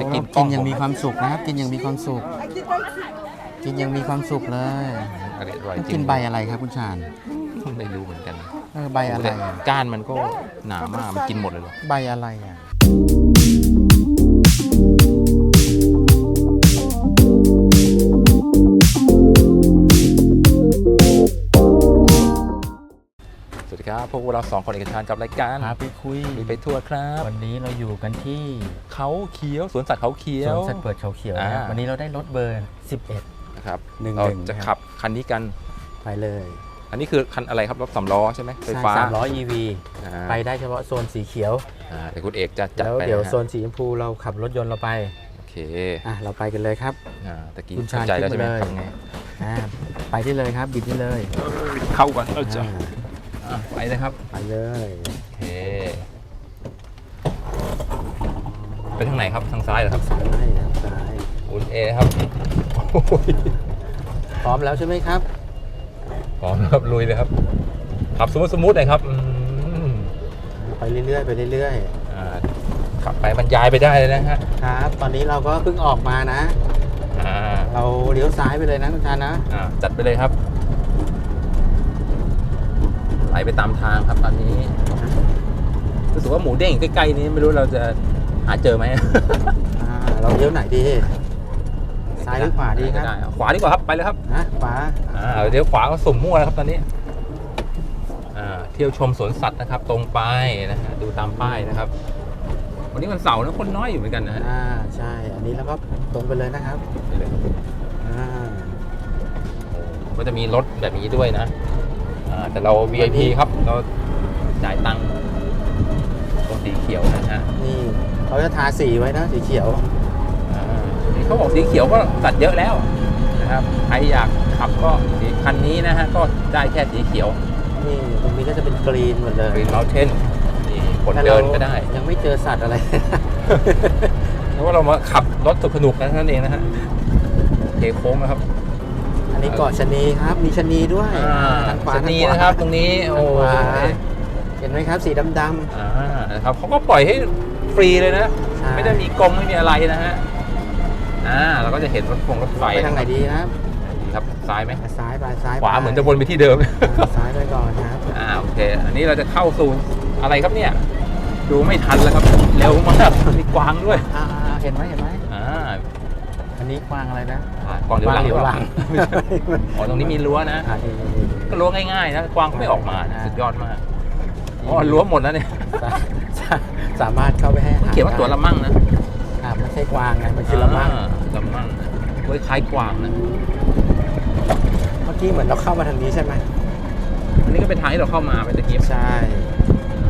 จะกินกินยังมีความสุขนะครับ กินยังมีความสุข กินยังมีความสุขเลยอร่อยอร่อยจริงกินใบอะไรครับคุณชาญไม่รู้เหมือนกันเออใบอะไรแต่อะก้านมันก็หนามากมันกินหมดเลยเหรอ ใบอะไรอะ พวกเราสองคนเอกชานกับรายการพาไปคุยมีไปทั่วครับ วันนี้เราอยู่กันที่เขาเขียวสวนสัตว์เขาเขียสววนสัตว์เปิดเขาเขียวนะครับอ่าวันนี้เราได้รถเบอร์ 11นะครับหนึ่งเราหนึ่งจะนะครับขับคันนี้กันไปเลย อันนี้คือคันอะไรครับรถสามล้อใช่ไหมไฟฟ้าสามร้อย EV อ่าไปได้เฉพาะโซนสีเขียวอ่าเดี๋ยวคุณเอกจะจัดแล้วไปเดี๋ยวนะฮะโซนสีชมพูเราขับรถยนต์เราไปโอเคอะเราไปกันเลยครับอ่าตะกี้คุณชาญเข้าใจแล้วขึ้ใช่นไหมมาเลยทำไงอ่าไปได้เลยครับบิดได้เลย เข้าก่อนเออจะ อ่าอะไปเลยครับไปเลยโอเคไปทางไหนครับทางซ้ายเหรอครับซ้ายนะครับซ้ายคุณเอครับโอ้ยพร้อมแล้วใช่ไหมครับพร้อมแล้วครับลุยเลยครับขับสมูทสมูทหน่อยครับอืมไปเรื่อยๆไปเรื่อยอ่าขับไปบรรยายไปได้เลยนะฮะๆครับ ตอนนี้เราก็เพิ่งออกมานะอ่าเราเลี้ยวซ้ายไปเลยนะคุณชาญนะอ่าจัดไปเลยครับ ไหลไปตามทางครับตอนนี้รู้สึกว่าหมูเด้งใกล้ๆนี้ไม่รู้เราจะหาเจอไหมอ่าเราเลี้ยวไหนดีซ้ายหรือขวาดีครับไขวาดีกว่าครับไปเลยครับนะขวาอ่าเดี๋ยวขวาก็สุ่มมั่วแล้วครับตอนนี้อ่าเที่ยวชมสวนสัตว์นะครับ ตรงไปนะฮะดูตามป้ายนะครับ วันนี้วันเสาร์นะคนน้อยอยู่เหมือนกันนะฮะอ่าใช่อันนี้เราก็ตรงไปเลยนะครับไปเลยอ่าก็จะมีรถแบบนี้ด้วยนะ อ่าแต่เรา VIP ครับ เราจ่ายตังค์รถสีเขียวนะฮะนี่เขาจะทาสีไว้นะสีเขียว อ่านี่เขาบอกสีเขียวก็ตัดเยอะแล้วนะครับใครอยากขับก็สีคันนี้นะฮะก็ได้แค่สีเขียวนี่ตรงนี้ก็จะเป็นกรีนหมดเลย Green Mountain นี่คนแต่เดิรานก็ได้ยังไม่เจอสัตว์อะไร เพราะว่าเรามาขับรถสนุกๆนะนั่นเองนะฮะเทโค้งนะครับ อันนี้เกาะชะนีครับ มีชะนีด้วยอ่าทางขวาชทางนีขวานะครับตรงนี้โอ้ทางขวาเห็นไหมครับสีดำ อ่านะครับเขาก็ปล่อยให้ฟรีเลยนะ ใช่ ไม่ได้มีกรงไม่มีอะไรนะฮะอ่าเราก็จะเห็นรถฟงรถๆไฟไปทางไหนดีครับครับซ้ายไหมซ้ายไปซ้ายไปขวาเหมือนจะวนไปที่เดิม ซ้ายไปก่อนครับอ่าโอเค อันนี้เราจะเข้าสู่อะไรครับเนี่ย ดูไม่ทันแล้วครับ เร็วมากมีกวางด้วยอ่าๆเห็นไหมเห็นไหมอ่าอั นนี้กวางอะไรนะอ่ากวางเดี๋ยวหลังกวางเดี๋ยวหลังไม่ใช่อ๋อตรงนี้มีรั้วนะอ่านี่นี่ก็รั้วง่ายๆนะกวางก็ไม่ออกมานะอ่าสุดยอดมากอ๋อรั้วหมดแล้วเนี่ยสาสาสามารถเข้าไปให้อาหารเขียนว่าตัวละมั่งนะอ่าไม่ใช่กวางไงมันคือละมั่งอ่าละมั่งนะไว้คล้ายกวางนะเมื่อกี้เหมือนเราเข้ามาทางนี้ใช่ไหมอันนี้ก็เป็นทางที่เราเข้ามาไปตะกี้ใช่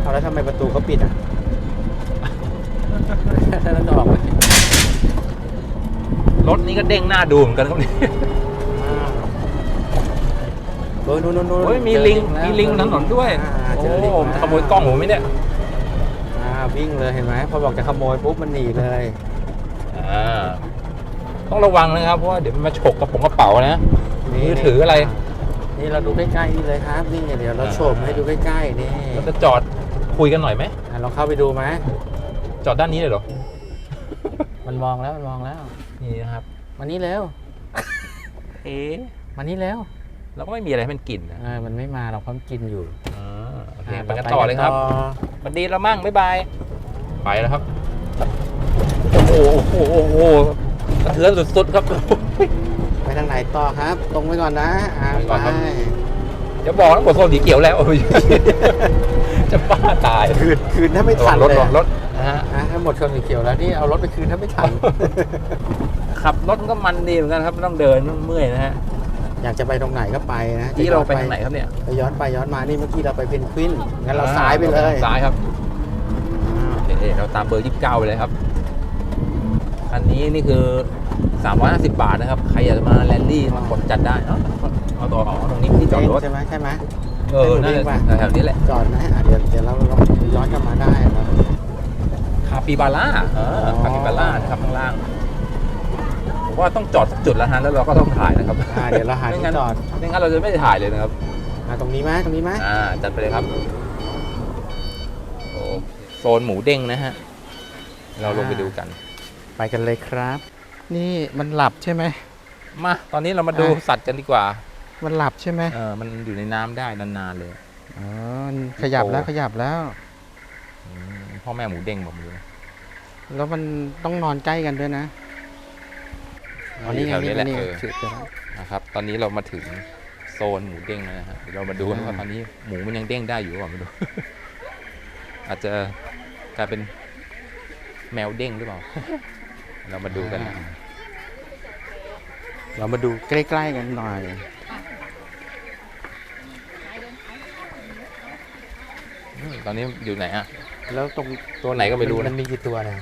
เอาแล้วทำไมประตูเขาปิดอะถ้าเราจะออกไป รถนี้ก็เด้งหน้าดูเหมือนกันครับเนี่ยอ่าโอ้ยนู่นนู่นนู่นโอ้ยมีลิงมีลิงบนถนนด้วยอ่าโอ้เจอลิงแล้วขโมยกล้องผมไหมเนี่ยอ่าวิ่งเลยเห็นไหมพอบอกจะขโมยปุ๊บมันหนีเลยอ่าต้องระวังนะครับเพราะว่าเดี๋ยวมันมาฉกกระป๋องกระเป๋านะนี่มือถืออะไร นี่เราดูใกล้ๆนี่เลยครับ นี่เดี๋ยวเราโฉมให้ดูใกล้ๆนี่เราจะจอดคุยกันหน่อยไหมอะลองเข้าไปดูไหมจอดด้านนี้เลยเหรอมันมองแล้วมันมองแล้ว นี่นะครับ มานี่เร็วเอ๊ะมานี่เร็วเราก็ไม่มีอะไรให้มันกินนะเออมันไม่มาเราพร้อมกินอยู่อ่าโอเคอะไปกันต่อเลยครับต่อสวัสดีเรามั่งบ๊ายบายไปแล้วครับ โอ้โหโอ้โหโอ้โหกระเทือนสุดๆครับ ไปทางไหนต่อครับ ตรงไปก่อนนะอ่าไปก่อนครับไปจะบอกนะกดโซนสีเขียวแล้วจะบ้าตาย คืนคืนถ้าไม่ระทัวันงรถเลยระวังรถ นะฮะอะถ้าหมดชนสีเขียวแล้วนี่เอารถไปคืนถ้าไม่ทัน ขับรถมันก็มันดีเหมือนกันครับไม่ต้องเดินไม่ต้องเมื่อยนะฮะอยากจะไปตรงไหนก็ไปนะที่เราไปทางไหนครับเนี่ยไปย้อนไปย้อนมานี่เมื่อกี้เราไปเพนกวินงั้นเราซ้ายไปเลยซ้ายครับโอเคเราตามเบอร์29ไปเลยครับอันนี้นี่คือ350บาทนะครับ ใครอยากจะมาแรลลี่มากดจัดได้เอ้าเอาต่ออ๋อตรงนี้มีที่จอดรถใช่ไหมใช่ไหมเออน่าจะแถวๆนี้แหละจอดนะอะเดี๋ยวเดี๋ยวเราลองย้อนกลับมาได้นะคา ปิบาร่าเออคาปิบาร่านะครับข้างล่างผมว่าต้องจอดสักจุดแล้วฮะแล้วเราก็ต้องถ่ายนะครับอ่าเดี๋ยวเราหาไม่ที่งั้นจอดไม่งั้นเราจะไม่ได้ถ่ายเลยนะครับอ่าตรงนี้ไหมตรงนี้ไหมอ่าจัดไปเลยครับโอเคโซนหมูเด้งนะฮะเราลงไปดูกัน ไปกันเลยครับ นี่มันหลับใช่ไหม มาตอนนี้เรามาดูอะ สัตว์กันดีกว่ามันหลับใช่ไหมเออมันอยู่ในน้ำได้นานๆเลย อ๋อมันขยับแล้วโอ้ ขยับแล้ว อืม พ่อแม่หมูเด้งบอกมาดูนะแล้วมันต้องนอนใกล้กันด้วยนะอ๋อนี่ไงแถวนี่นี้ไงแหละนี่ไงเออเจอแล้วนะครับ ตอนนี้เรามาถึงโซนหมูเด้งแล้วนะฮะเดี๋ยวเรามาดูกันอ่าว่าตอนนี้หมูมันยังเด้งได้อยู่หรือเปล่าไม่รู้อาจจะกลายเป็นแมวเด้งหรือเปล่า เรามาดูกันนะเรามาดูใกล้ๆกันหน่อยอืมตอนนี้อยู่ไหนอะ แล้วตรงตัวไหนก็ไม่รู้มันะนมีกี่ตัวเนี่ย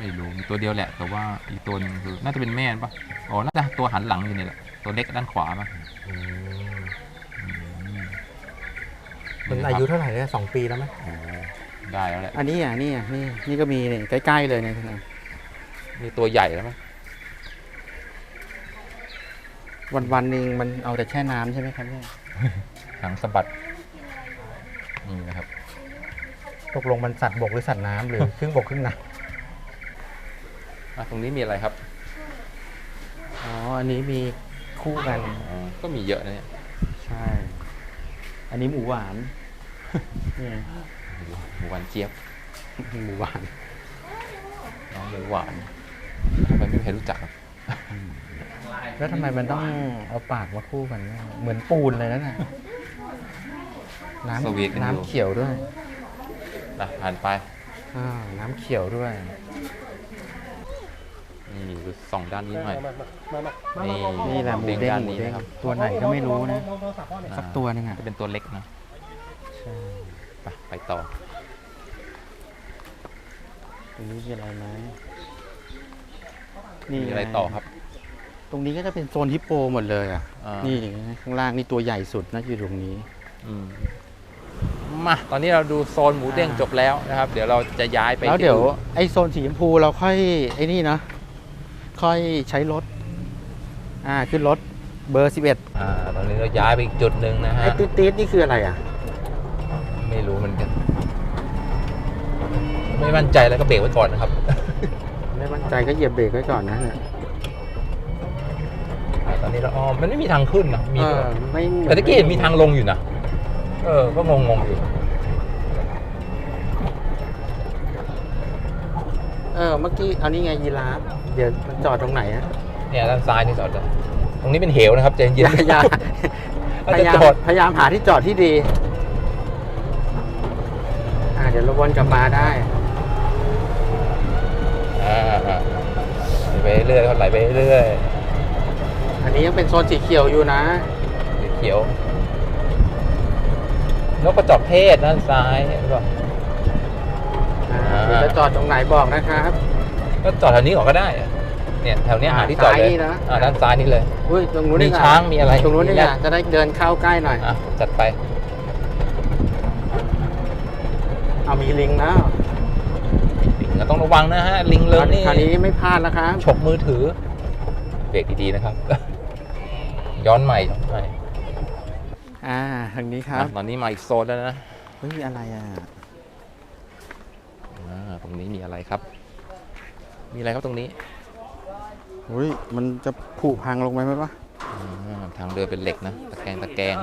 ไม่รู้มีตัวเดียวแหละ แต่ว่าอีกตัวหนึงคือน่าจะเป็นแม่ปะอ๋อน่าจะตัวหันหลังอยู่นี่แหละตัวเล็กด้านขวามั้งมันอายุเท่าไหร่เนี่ยสองปีแล้วไหมโอ้ได้แล้วแหละอันนี้อะนี่อะนี่นี่ก็มีเนี่ยใกล้ๆเลยเนี่ยมีตัวใหญ่แล้วมั้งวันวันๆหนึ่งมันเอาแต่แช่น้ำใช่ไหมครับเนี่ยหางสะบัดนี่นะครับ ตกลงมันสัตว์บกหรือสัตว์น้ำหรือ ครึ่งบกครึ่งน้อะตรงนี้มีอะไรครับำอ๋ออันนี้มีคู่กันอ๋อก็มีเยอะนะเนี่ยใช่ อันนี้หมูหวานนี่ไงหมูหวานเจี๊ยบหมูหวานน้องหมูหวานทำไมไม่มีใครรู้จักอะแล้วทำไมมันต้องเอาปากมาคู่กันเนี่ยเหมือนปูนเลยนะน่ะน้สวีทกันำอยู่น้ำเขียวด้วย นะผ่านไปอ่าน้ำเขียวด้วย นี่ดูสองด้านนี้หน่อย นี่นี่แหละหมูเด้งด้านหมูนี้เด้งนะครับตัวไหนก็ไม่รู้นะอ่าสักตัวหนึงอะ จะเป็นตัวเล็กนะใช่ไปไปต่อตรงนี้มีอะไรไหมมีอะไรต่อครับ ตรงนี้ก็จะเป็นโซนฮิปโปหมดเลยอะ อ่านี่ข้างล่างนี่ตัวใหญ่สุดนะอยู่ตรงนี้ อืม มาตอนนี้เราดูโซนหมูเด้งอ่าจบแล้วนะครับ เดี๋ยวเราจะย้ายไปแล้วที่เดี๋ยวอื่นไอ้โซนสีชมพูเราค่อยไอ้นี่นะ ค่อยใช้รถ อ่าขึ้นรถเบอร์ 11อ่าตอนนี้เราย้ายไปอีกจุดหนึ่งนะไอ้ฮะติ๊ดติ๊ดนี่คืออะไรอะ ไม่รู้เหมือนกัน ไม่มั่นใจแล้วก็เบรกไว้ก่อนนะครับ ไม่มั่นใจก็เหยียบเบรกไว้ก่อนนะเนี่ยอ่าตอนนี้เราอ๋อมันไม่มีทางขึ้นนะมีเออไม่แต่ตะกี้เห็นมีทางลงอยู่นะ เออ ก็งงๆอยู่ เออ เมื่อกี้เอานี่ไงยีราฟเดี๋ยวมันจอดตรงไหนอะเนี่ยด้านซ้ายนี่จอดเลยตรงนี้เป็นเหวนะครับใจเย็นอย่าๆพยายามจอดพยายามหาที่จอดที่ดี อ่า เดี๋ยวเราวนกลับมาได้ อ่าอ่าไหลไปเรื่อยเขาไหลไปเรื่อย อันนี้ยังเป็นโซนสีเขียวอยู่นะ สีเขียว นกกระจอกเทศด้านซ้ายหรือเปล่าอ่าอ่าเดี๋ยวจะจอดตรงไหนบอกนะครับ ก็จอดแถวนี้ก่อนก็ได้อะเนี่ยแถวเนี้ยอ่าหาที่จอดเลยซ้ายนี่นะ อ่าด้านซ้ายนี่เลย อุ้ยตรงนู้นมีดีกว่ช้างมีอะไรตรงนู้นมีนี่แรดค่ะจะได้เดินเข้าใกล้หน่อย อะจัดไป เอามีลิงแล้วเราต้องระวังนะฮะ ลิงเลิงนี่คราวนี้ไม่พลาดแล้วครับฉกมือถือ เบรกดีๆนะครับ ย้อนใหม่ย้อนใหม่ อ่าทางนี้ครับอะตอนนี้มาอีกโซนแล้วนะเฮ้ยอะไรอะอ่าตรงนี้มีอะไรครับ มีอะไรครับตรงนี้อุ้ยมันจะผุพังลงไปไหมวะอ่าทางเดินเป็นเหล็กนะตะแกรงตะแกรง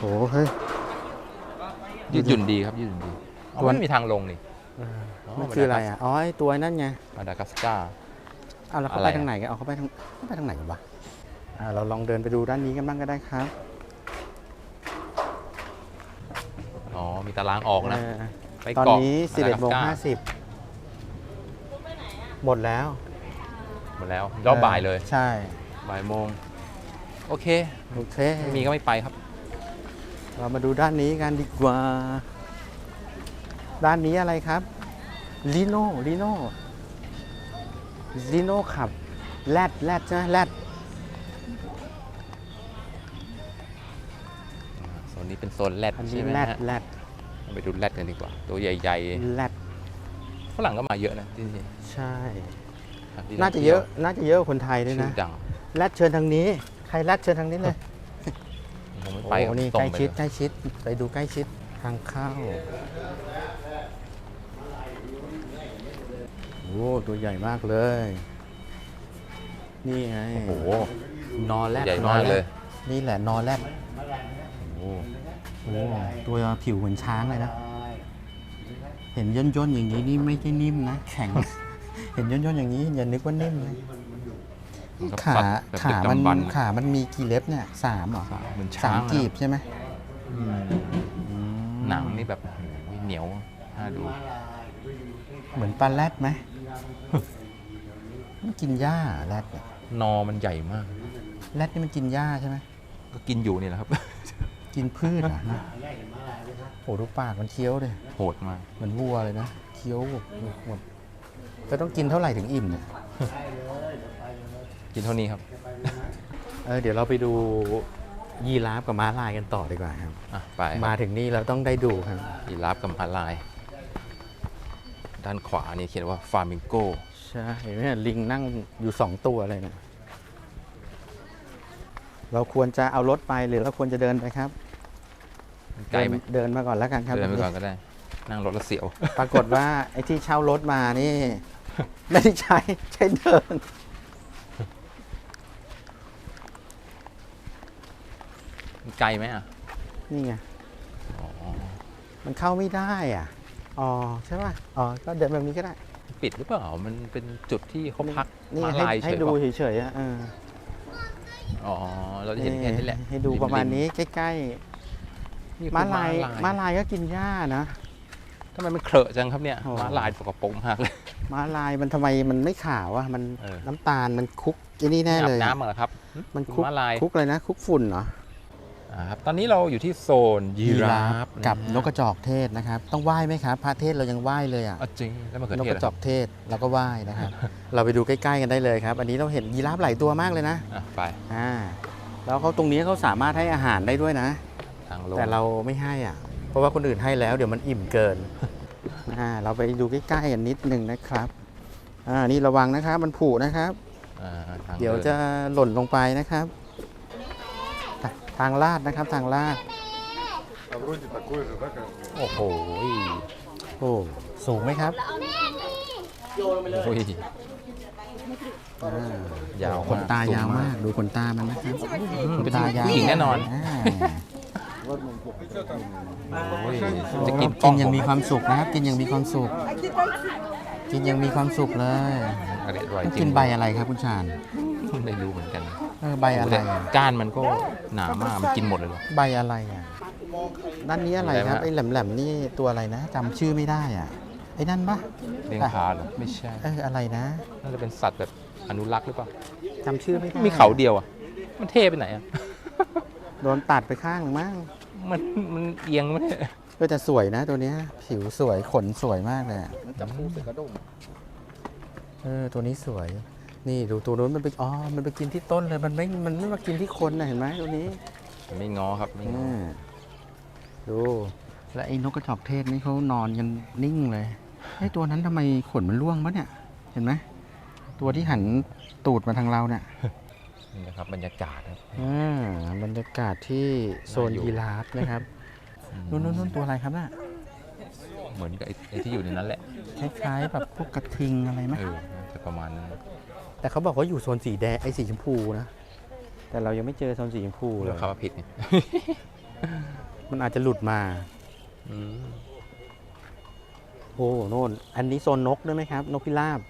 โหเฮ้ย ยืดหยุ่นดีครับยืดหยุ่นดีอ๋อตัวไม่มีทางลงนี่อ๋อมันคืออะไรอะอ๋อไอตัวนั่นไงมาดากัสการ์ เอาแล้วเขาอะไรไปอะ ทางไหนกันเอาเขาไปทางเขาไปทางไหนกันวะอ่าเราลองเดินไปดูด้านนี้กันบ้างก็ได้ครับ อ๋อ มีตารางออกนะเออไปตอนเกาะนี้มาดากั11โมงสการ์50 หมดแล้วหมดแล้วรอบบ่ายเลยใช่ บ่ายโมง โอเคโอเค ไม่มีก็ไม่ไปครับ เรามาดูด้านนี้กันดีกว่า ด้านนี้อะไรครับลีโน่ลีโน่ลีโน่ขับแรดแรดใช่ไหมแรดโซนนี้เป็นโซนแรดอันใช่นี้ไหมแรดฮะแรด ไปดูแรดกันดีกว่า ตัวใหญ่แรดๆฝรั่งก็มาเยอะนะที่นี่ใช่ ครับที่น่าจะเยอะ น่าจะเยอะกว่าคนไทยด้วยชื่นะ อดังแรดเชิญทางนี้ ใครแรดเชิญทางนี้เลยผมไม่โอ้ไปครับนี่ตรใกงล้ไปชิดเลยใกล้ชิด ไปดูใกล้ชิดทางเข้าโอ้ตัวใหญ่มากเลย นี่ไงโอ้โหนอแรดใหญ่มากนอแรดเลย นี่แหละนอแรดโอ้ โอ้ตัวผิวเหมือนช้างเลยนะ เห็นย่นย่นๆอย่างนี้นี่ไม่ใช่นิ่มนะ แข็ง เห็นย่นย่นๆอย่างนี้อย่านึกว่านิ่มนะมันก็ขาปัดแบบขาดึกมันดำบรรพ์ขามันมีกี่เล็บเนี่ยสามเหรอเหมือนสาช้ามงกีบนะใช่ไหมหนังนี่แบบเหนียวน่าดู เหมือนปลาแรดไหมมันกินหญ้าแรดเนี่ยนอมันใหญ่มากแรดนี่มันกินหญ้าใช่ไหมก็กินอยู่นี่แหละครับ กินพืชอะนะโหดูปากมันเคี้ยวเลยโหดมากเหมือนวัวเลยนะเคี้ยวหมดจะต้องกินเท่าไหร่ถึงอิ่มเนี่ยกินเท่านี้ครับเออเดี๋ยวเราไปดูยีราฟกับม้าลายกันต่อดีกว่าครับอะไปคมารับถึงนี่เราต้องได้ดูครับยีราฟกับม้าลาย ด้านขวานี่เขียนว่าฟามิงโกใช่เห็นไหมลิงนั่งอยู่สองตัวเลยนะเราควรจะเอารถไปหรือเราควรจะเดินไปครับ ไกลไหมเดินเดินมาก่อนแล้วกันครับเดินไปก่อนก็ได้ นั่งรถแล้วเสียว ปรากฏว่าไอ้ที่เช่ารถมานี่ ไม่ได้ใช้ใช้เดินไกลไหมอะนี่ไงอ๋อมันเข้าไม่ได้อะอ๋อใช่ป่ะอ๋อก็เดินแบบนี้ก็ได้ ปิดหรือเปล่า มันเป็นจุดที่เขาพักนี่ม้าให้ลายให้เฉยดูเปล่าเฉยๆอะเออ อ๋อ เราจะเห็นแค่นี้แหละให้ดูประมาณนี้ใกล้ นี่ๆคือม้าลายม้าม้าลายลายก็กินหญ้านะ ทำไมมันเคลอะจังครับเนี่ยโอ้ ม้าลายปกปรกมากเลย ม้าลายมันทำไมมันไม่ขาวอะมันเออ น้ำตาลมันคุกไอ้นี่แน่เลยอาบอะน้ำมาเหรอครับมันคุคุกกม้าลายคุกเลยนะ คุกฝุ่นเหรออ่าครับตอนนี้เราอยู่ที่โซนยีราฟกับะฮะนกกระจอกเทศนะครับ ต้องไหว้ไหมครับพระเทศเรายังไหว้เลยอะอ๋อจริงแล้วมะเขือนกเทกศระเหจรออกเทศเราก็ไหว้นะครับ เราไปดูใกล้ๆกันได้เลยครับ อันนี้เราเห็นยีราฟหลายตัวมากเลยนะ อะไป อ่า แล้วเขาตรงนี้เขาสามารถให้อาหารได้ด้วยนะทางลง แต่เราไม่ให้อ่ะ เพราะว่าคนอื่นให้แล้วเดี๋ยวมันอิ่มเกิน อ่าเราไปดูใกล้ๆกันนิดนึงนะครับอ่านี่ระวังนะครับ มันผุนะครับ อ่าทาง เดี๋ยวจะหล่นลงไปนะครับอ่ะทางลาดนะครับทางลาด А вроде такой же, да, как โอ้โห โอ้สูงไหมครับ โอ้ย อ่าย าว ขนตายาวมาก ดูขนตามันนะครับขนตายาว ผู้หญิงแน่นอน อ่า โอ้ย จะกินกล้กิอนงอยังมีผความสุขนะครับ กินอยังมีความสุข กินอยังมีความสุขเลยอร่อยต้องจริงกินใบอะไรครับคุณชาญไม่รู้เหมือนกันเออใบอะไรแต่อะก้านมันก็หนามากมันกินหมดเลยเหรอใบอะไรอะด้านนี้อะไรครับอะไรนะไอ้แหลมๆนี่ตัวอะไรนะจำชื่อไม่ได้อะไอ้นั่นปะเลี้ยงผาเหรอไม่ใช่เอออะไรนะน่าจะเป็นสัตว์แบบอนุรักษ์หรือเปล่าจำชื่อไม่ได้มีเขาเดียวอะมันเท่ไปไหนอะ โดนตัดไปข้างมั้งมันมันเอียงไหมเนี่ยก็จะสวยนะตัวเนี้ย ผิวสวยขนสวยมากเลยอะจับคู่เสือกระด้งเออตัวนี้สวย นี่ดูตัวนู้นมันไปอ๋อมันไปกินที่ต้นเลยมันไม่มันไม่มากินที่คนนะเห็นไหมตัวนี้ไม่งอครับไม่งออ่าดู และไอ้นกกระจอกเทศนี่เขานอนกันนิ่งเลยไอ้ตัวนั้นทำไมขนมันร่วงมะเนี่ย เห็นไหมตัวที่หันตูดมาทางเราเนี่ย นี่นะครับบรรยากาศครับ อ่าบรรยากาศที่โซนน่าอยู่ ยีราฟนะครับนู่นนู่นนู่นตัวอะไรครับน่ะเหมือนกับไอ้ไอ้ที่อยู่ในนั้นแหละคล้ายๆแบบพวกกระทิงอะไรไหมเออน่าจะประมาณนั้นแต่เขาบอกว่าอยู่โซนสีแดงไอ้สีชมพูนะแต่เรายังไม่เจอโซนสีชมพูเลแล้ยวเขาว่าผิดไงมันอาจจะหลุดมาอืมโอ้โน่น อันนี้โซนนกด้วยไหมครับ นกพิราบ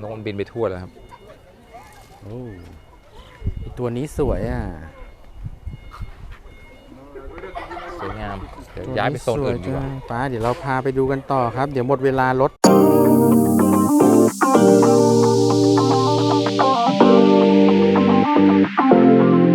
นกมันบินไปทั่วแล้วครับ โอ้ตัวนี้สวยอะ สวยงาม เดี๋ยวย้ายไปโซนอื่นดีกว่าป้าเดี๋ยวเราพาไปดูกันต่อครับ เดี๋ยวหมดเวลารถうん。